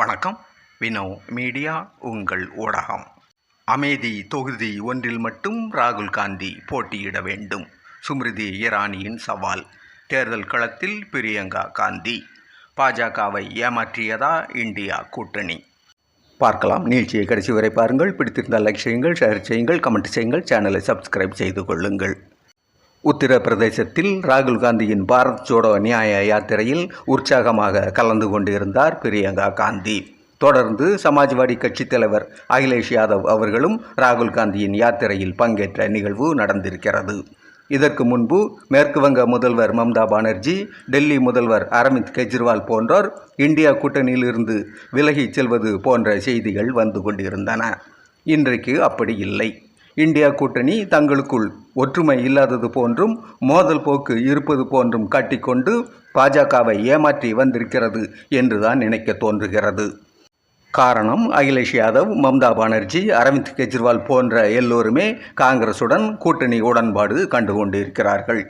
வணக்கம். வினோ மீடியா உங்கள் ஊடகம். அமேதி தொகுதி ஒன்றில் மட்டும் ராகுல் காந்தி போட்டியிட வேண்டும். சுமிருதி இரானியின் சவால். தேர்தல் களத்தில் பிரியங்கா காந்தி. பாஜகவை ஏமாற்றியதா இந்தியா கூட்டணி? பார்க்கலாம். நிகழ்ச்சியை கடைசி வரை பாருங்கள். பிடித்திருந்தால் லைக் செய்யுங்கள் ஷேர் செய்யுங்கள் கமெண்ட் செய்யுங்கள் சேனலை சப்ஸ்கிரைப் செய்து கொள்ளுங்கள். உத்தரப்பிரதேசத்தில் ராகுல் காந்தியின் பாரத் ஜோடோ நியாய யாத்திரையில் உற்சாகமாக கலந்து கொண்டிருந்தார் பிரியங்கா காந்தி. தொடர்ந்து சமாஜ்வாடி கட்சித் தலைவர் அகிலேஷ் யாதவ் அவர்களும் ராகுல் காந்தியின் யாத்திரையில் பங்கேற்ற நிகழ்வு நடந்திருக்கிறது. இதற்கு முன்பு மேற்கு வங்க முதல்வர் மம்தா பானர்ஜி டெல்லி முதல்வர் அரவிந்த் கெஜ்ரிவால் போன்றோர் இந்தியா கூட்டணியிலிருந்து விலகிச் செல்வது போன்ற செய்திகள் வந்து கொண்டிருந்தன. இன்றைக்கு அப்படி இல்லை. இந்தியா கூட்டணி தங்களுக்குள் ஒற்றுமை இல்லாதது போன்றும் மோதல் போக்கு இருப்பது போன்றும் காட்டிக்கொண்டு பாஜகவை ஏமாற்றி வந்திருக்கிறது என்றுதான் நினைக்க தோன்றுகிறது. காரணம் அகிலேஷ் யாதவ் மம்தா பானர்ஜி அரவிந்த் கெஜ்ரிவால் போன்ற எல்லோருமே காங்கிரசுடன் கூட்டணி உடன்பாடு கண்டுகொண்டிருக்கிறார்கள்.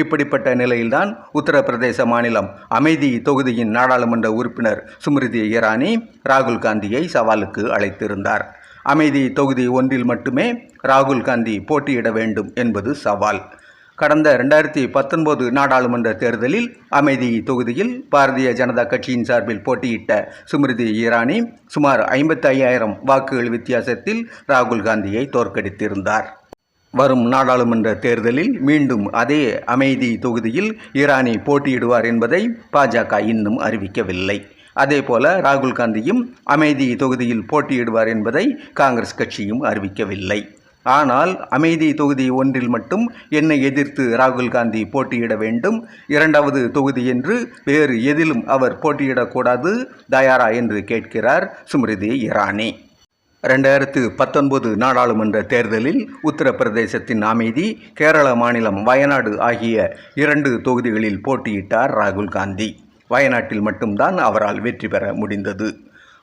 இப்படிப்பட்ட நிலையில்தான் உத்தரப்பிரதேச மாநிலம் அமைதி தொகுதியின் நாடாளுமன்ற உறுப்பினர் சுமிருதி இரானி ராகுல் காந்தியை சவாலுக்கு அழைத்திருந்தார். அமைதி தொகுதி ஒன்றில் மட்டுமே ராகுல் காந்தி போட்டியிட வேண்டும் என்பது சவால். கடந்த ரெண்டாயிரத்தி பத்தொன்பது நாடாளுமன்ற தேர்தலில் அமைதி தொகுதியில் பாரதிய ஜனதா கட்சியின் சார்பில் போட்டியிட்ட சுமிருதி இரானி சுமார் ஐம்பத்தி ஐயாயிரம் வாக்குகள் வித்தியாசத்தில் ராகுல் காந்தியை தோற்கடித்திருந்தார். வரும் நாடாளுமன்ற தேர்தலில் மீண்டும் அதே அமைதி தொகுதியில் ஈரானி போட்டியிடுவார் என்பதை பாஜக இன்னும் அறிவிக்கவில்லை. அதே போல ராகுல் காந்தியும் அமைதி தொகுதியில் போட்டியிடுவார் என்பதை காங்கிரஸ் கட்சியும் அறிவிக்கவில்லை. ஆனால் அமைதி தொகுதி ஒன்றில் மட்டும் என்னை எதிர்த்து ராகுல் காந்தி போட்டியிட வேண்டும். இரண்டாவது தொகுதி என்று வேறு எதிலும் அவர் போட்டியிடக்கூடாது. தயாரா என்று கேட்கிறார் ஸ்மிருதி இரானி. ரெண்டாயிரத்து பத்தொன்பது நாடாளுமன்ற தேர்தலில் உத்தரப்பிரதேசத்தின் அமைதி கேரள மாநிலம் வயநாடு ஆகிய இரண்டு தொகுதிகளில் போட்டியிட்டார் ராகுல் காந்தி. வயநாட்டில் மட்டும்தான் அவரால் வெற்றி பெற முடிந்தது.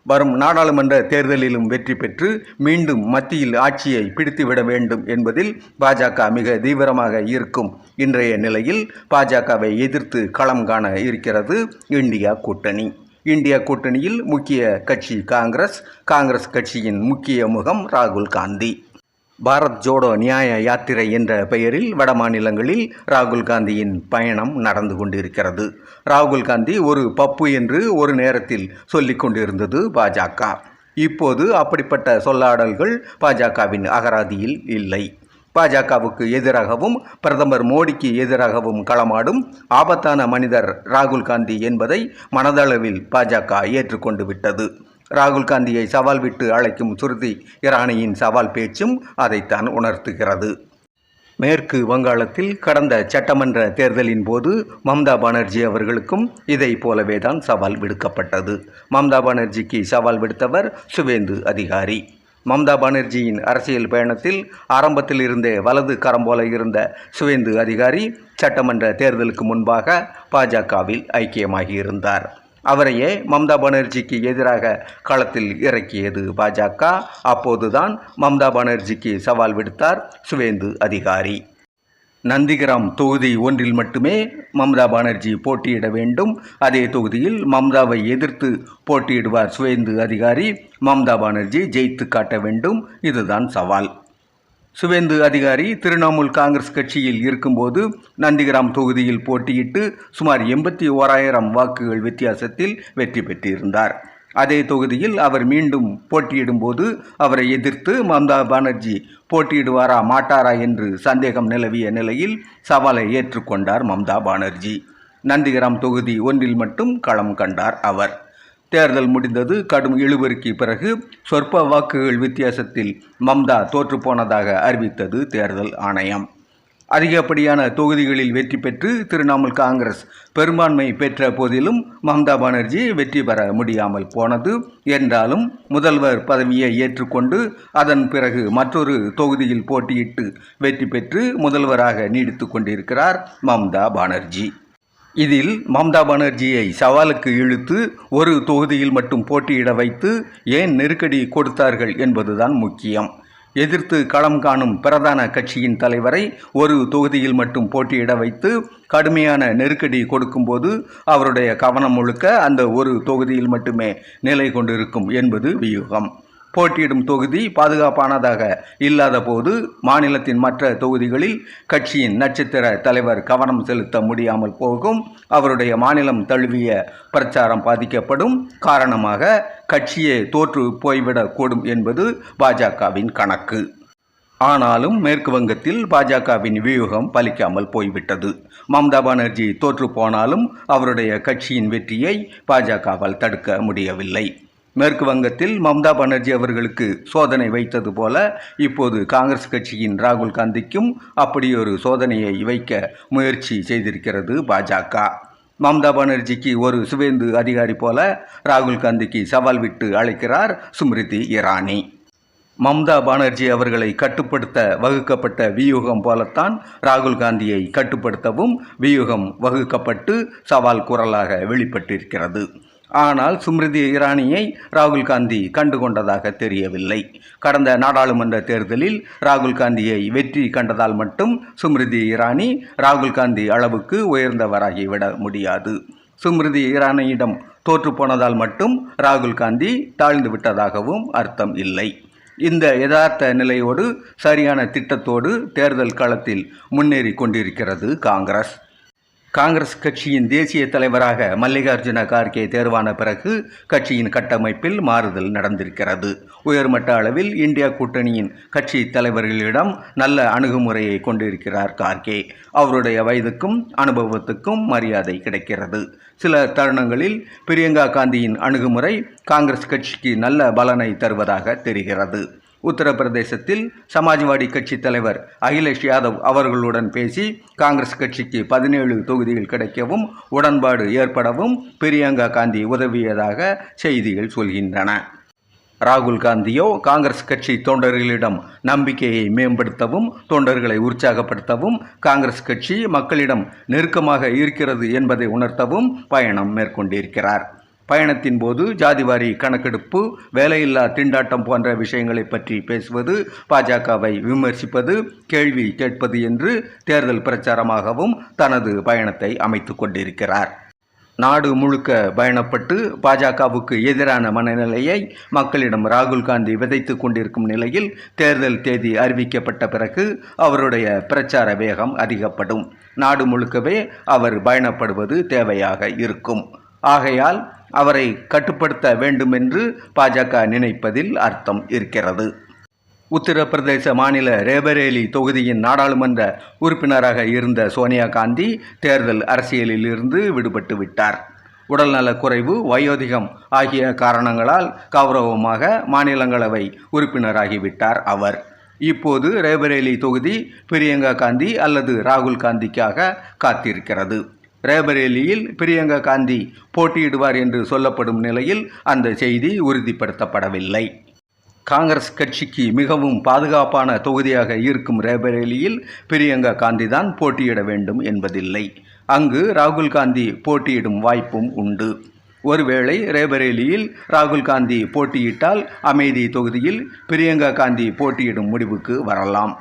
வரும் நாடாளுமன்ற தேர்தலிலும் வெற்றி பெற்று மீண்டும் மத்தியில் ஆட்சியை பிடித்துவிட வேண்டும் என்பதில் பாஜக மிக தீவிரமாக இருக்கும். இன்றைய நிலையில் பாஜகவை எதிர்த்து களம் காண இருக்கிறது இந்தியா கூட்டணி. இந்தியா கூட்டணியில் முக்கிய கட்சி காங்கிரஸ் காங்கிரஸ் கட்சியின் முக்கிய முகம் ராகுல் காந்தி. பாரத் ஜோடோ நியாய யாத்திரை என்ற பெயரில் வட மாநிலங்களில் ராகுல் காந்தியின் பயணம் நடந்து கொண்டிருக்கிறது. ராகுல் காந்தி ஒரு பப்பு என்று ஒரு நேரத்தில் சொல்லிக் கொண்டிருந்தது பாஜக. இப்போது அப்படிப்பட்ட சொல்லாடல்கள் பாஜகவின் அகராதியில் இல்லை. பாஜகவுக்கு எதிராகவும் பிரதமர் மோடிக்கு எதிராகவும் களமாடும் ஆபத்தான மனிதர் ராகுல் காந்தி என்பதை மனதளவில் பாஜக ஏற்றுக்கொண்டு விட்டது. ராகுல் காந்தியை சவால் விட்டு அழைக்கும் சுருதி இரானியின் சவால் பேச்சும் அதைத்தான் உணர்த்துகிறது. மேற்கு வங்காளத்தில் கடந்த சட்டமன்ற தேர்தலின் போது மம்தா பானர்ஜி அவர்களுக்கும் இதை போலவே தான் சவால் விடுக்கப்பட்டது. மம்தா பானர்ஜிக்கு சவால் விடுத்தவர் சுவேந்து அதிகாரி. மம்தா பானர்ஜியின் அரசியல் பயணத்தில் ஆரம்பத்தில் இருந்தே வலது கரம் போல இருந்த சுவேந்து அதிகாரி சட்டமன்ற தேர்தலுக்கு முன்பாக பாஜகவில் ஐக்கியமாகியிருந்தார். அவரையே மம்தா பானர்ஜிக்கு எதிராக களத்தில் இறக்கியது பாஜக. அப்போதுதான் மம்தா பானர்ஜிக்கு சவால் விடுத்தார் சுவேந்து அதிகாரி. நந்திகிராம் தொகுதி ஒன்றில் மட்டுமே மம்தா பானர்ஜி போட்டியிட வேண்டும். அதே தொகுதியில் மம்தாவை எதிர்த்து போட்டியிடுவார் சுவேந்து அதிகாரி. மம்தா பானர்ஜி ஜெயித்து காட்ட வேண்டும். இதுதான் சவால். சுவேந்து அதிகாரி திரிணாமுல் காங்கிரஸ் கட்சியில் இருக்கும்போது நந்திகிராம் தொகுதியில் போட்டியிட்டு சுமார் எண்பத்தி ஓராயிரம் வாக்குகள் வித்தியாசத்தில் வெற்றி பெற்றிருந்தார். அதே தொகுதியில் அவர் மீண்டும் போட்டியிடும்போது அவரை எதிர்த்து மம்தா பானர்ஜி போட்டியிடுவாரா மாட்டாரா என்று சந்தேகம் நிலவிய நிலையில் சவாலை ஏற்றுக்கொண்டார் மம்தா பானர்ஜி. நந்திகிராம் தொகுதி ஒன்றில் மட்டும் களம் கண்டார் அவர். தேர்தல் முடிந்தது. கடும் இழுபறிக்கு பிறகு சொற்ப வாக்குகள் வித்தியாசத்தில் மம்தா தோற்றுப்போனதாக அறிவித்தது தேர்தல் ஆணையம். அதிகப்படியான தொகுதிகளில் வெற்றி பெற்று திரிணாமுல் காங்கிரஸ் பெரும்பான்மை பெற்ற போதிலும் மம்தா பானர்ஜி வெற்றி பெற முடியாமல் போனது. என்றாலும் முதல்வர் பதவியை ஏற்றுக்கொண்டு அதன் பிறகு மற்றொரு தொகுதியில் போட்டியிட்டு வெற்றி பெற்று முதல்வராக நீடித்து கொண்டிருக்கிறார் மம்தா பானர்ஜி. இதில் மம்தா பானர்ஜியை சவாலுக்கு இழுத்து ஒரு தொகுதியில் மட்டும் போட்டியிட வைத்து ஏன் நெருக்கடி கொடுத்தார்கள் என்பதுதான் முக்கியம். எதிர்த்து களம் காணும் பிரதான கட்சியின் தலைவரை ஒரு தொகுதியில் மட்டும் போட்டியிட வைத்து கடுமையான நெருக்கடி கொடுக்கும்போது அவருடைய கவனம் முழுக்க அந்த ஒரு தொகுதியில் மட்டுமே நிலை கொண்டிருக்கும் என்பது வியூகம். போட்டியிடும் தொகுதி பாதுகாப்பானதாக இல்லாத போது மாநிலத்தின் மற்ற தொகுதிகளில் கட்சியின் நட்சத்திர தலைவர் கவனம் செலுத்த முடியாமல் போகும். அவருடைய மாநிலம் தழுவிய பிரச்சாரம் பாதிக்கப்படும். காரணமாக கட்சியே தோற்று போய்விடக்கூடும் என்பது பாஜகவின் கணக்கு. ஆனாலும் மேற்கு வங்கத்தில் பாஜகவின் வியூகம் பலிக்காமல் போய்விட்டது. மம்தா பானர்ஜி தோற்று போனாலும் அவருடைய கட்சியின் வெற்றியை பாஜகவால் தடுக்க முடியவில்லை. மேற்கு வங்கத்தில் மம்தா பானர்ஜி அவர்களுக்கு சோதனை வைத்தது போல இப்போது காங்கிரஸ் கட்சியின் ராகுல் காந்திக்கும் அப்படி ஒரு சோதனையை வைக்க முயற்சி செய்திருக்கிறது பாஜக. மம்தா பானர்ஜிக்கு ஒரு சுவேந்து அதிகாரி போல ராகுல் காந்திக்கு சவால் விட்டு அழைக்கிறார் சுமிருதி இரானி. மம்தா பானர்ஜி அவர்களை கட்டுப்படுத்த வகுக்கப்பட்ட வியூகம் போலத்தான் ராகுல் காந்தியை கட்டுப்படுத்தவும் வியூகம் வகுக்கப்பட்டு சவால் குரலாக வெளிப்பட்டிருக்கிறது. ஆனால் சுமிருதி இரானியை ராகுல் காந்தி கண்டுகொண்டதாக தெரியவில்லை. கடந்த நாடாளுமன்ற தேர்தலில் ராகுல் காந்தியை வெற்றி கண்டதால் மட்டும் சுமிருதி இரானி ராகுல் காந்தி அளவுக்கு உயர்ந்தவராகிவிட முடியாது. சுமிருதி இரானியிடம் தோற்றுப்போனதால் மட்டும் ராகுல் காந்தி தாழ்ந்து விட்டதாகவும் அர்த்தம் இல்லை. இந்த யதார்த்த நிலையோடு சரியான திட்டத்தோடு தேர்தல் களத்தில் முன்னேறி கொண்டிருக்கிறது காங்கிரஸ். காங்கிரஸ் கட்சியின் தேசிய தலைவராக மல்லிகார்ஜுன கார்கே தேர்வான பிறகு கட்சியின் கட்டமைப்பில் மாறுதல் நடந்திருக்கிறது. உயர்மட்ட அளவில் இந்தியா கூட்டணியின் கட்சி தலைவர்களிடம் நல்ல அணுகுமுறையை கொண்டிருக்கிறார் கார்கே. அவருடைய வயதுக்கும் அனுபவத்துக்கும் மரியாதை கிடைக்கிறது. சில தருணங்களில் பிரியங்கா காந்தியின் அணுகுமுறை காங்கிரஸ் கட்சிக்கு நல்ல பலனை தருவதாக தெரிகிறது. உத்தரப்பிரதேசத்தில் சமாஜ்வாடி கட்சி தலைவர் அகிலேஷ் யாதவ் அவர்களுடன் பேசி காங்கிரஸ் கட்சிக்கு பதினேழு தொகுதிகள் கிடைக்கவும் உடன்பாடு ஏற்படவும் பிரியங்கா காந்தி உதவியதாக செய்திகள் சொல்கின்றன. ராகுல் காந்தியோ காங்கிரஸ் கட்சி தொண்டர்களிடம் நம்பிக்கையை மேம்படுத்தவும் தொண்டர்களை உற்சாகப்படுத்தவும் காங்கிரஸ் கட்சி மக்களிடம் நெருக்கமாக இருக்கிறது என்பதை உணர்த்தவும் பயணம் மேற்கொண்டிருக்கிறார். பயணத்தின் போது ஜாதிவாரி கணக்கெடுப்பு வேலையில்லா திண்டாட்டம் போன்ற விஷயங்களை பற்றி பேசுவது பாஜகவை விமர்சிப்பது கேள்வி கேட்பது என்று தேர்தல் பிரச்சாரமாகவும் தனது பயணத்தை அமைத்து கொண்டிருக்கிறார். நாடு முழுக்க பயணப்பட்டு பாஜகவுக்கு எதிரான மனநிலையை மக்களிடம் ராகுல் காந்தி விதைத்து கொண்டிருக்கும் நிலையில் தேர்தல் தேதி அறிவிக்கப்பட்ட பிறகு அவருடைய பிரச்சார வேகம் அதிகப்படும். நாடு முழுக்கவே அவர் பயணப்படுவது தேவையாக இருக்கும். ஆகையால் அவரை கட்டுப்படுத்த வேண்டுமென்று பாஜக நினைப்பதில் அர்த்தம் இருக்கிறது. உத்தரப்பிரதேச மாநில ரேபரேலி தொகுதியின் நாடாளுமன்ற உறுப்பினராக இருந்த சோனியா காந்தி தேர்தல் அரசியலில் இருந்து விடுபட்டு விட்டார். உடல்நலக் குறைவு வயோதிகம் ஆகிய காரணங்களால் கௌரவமாக மாநிலங்களவை உறுப்பினராகிவிட்டார் அவர். இப்போது ரேபரேலி தொகுதி பிரியங்கா காந்தி அல்லது ராகுல் காந்திக்காக காத்திருக்கிறது. ரேபரேலியில் பிரியங்கா காந்தி போட்டியிடுவார் என்று சொல்லப்படும் நிலையில் அந்த செய்தி உறுதிப்படுத்தப்படவில்லை. காங்கிரஸ் கட்சிக்கு மிகவும் பாதுகாப்பான தொகுதியாக இருக்கும் ரேபரேலியில் பிரியங்கா காந்தி தான் போட்டியிட வேண்டும் என்பதில்லை. அங்கு ராகுல் காந்தி போட்டியிடும் வாய்ப்பும் உண்டு. ஒருவேளை ரேபரேலியில் ராகுல் காந்தி போட்டியிட்டால் அமேதி தொகுதியில் பிரியங்கா காந்தி போட்டியிடும் முடிவுக்கு வரலாம்.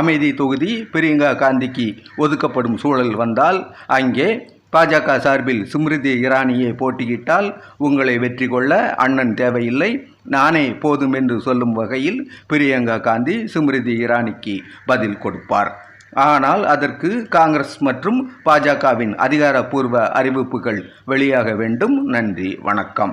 அமைதி தொகுதி பிரியங்கா காந்திக்கு ஒதுக்கப்படும் சூழல் வந்தால் அங்கே பாஜக சார்பில் ஸ்மிருதி இரானியை போட்டியிட்டால் உங்களை வெற்றி கொள்ள அண்ணன் தேவையில்லை நானே போதும் என்று சொல்லும் வகையில் பிரியங்கா காந்தி ஸ்மிருதி இரானிக்கு பதில் கொடுப்பார். ஆனால் அதற்கு காங்கிரஸ் மற்றும் பாஜகவின் அதிகாரப்பூர்வ அறிவிப்புகள் வெளியாக வேண்டும். நன்றி வணக்கம்.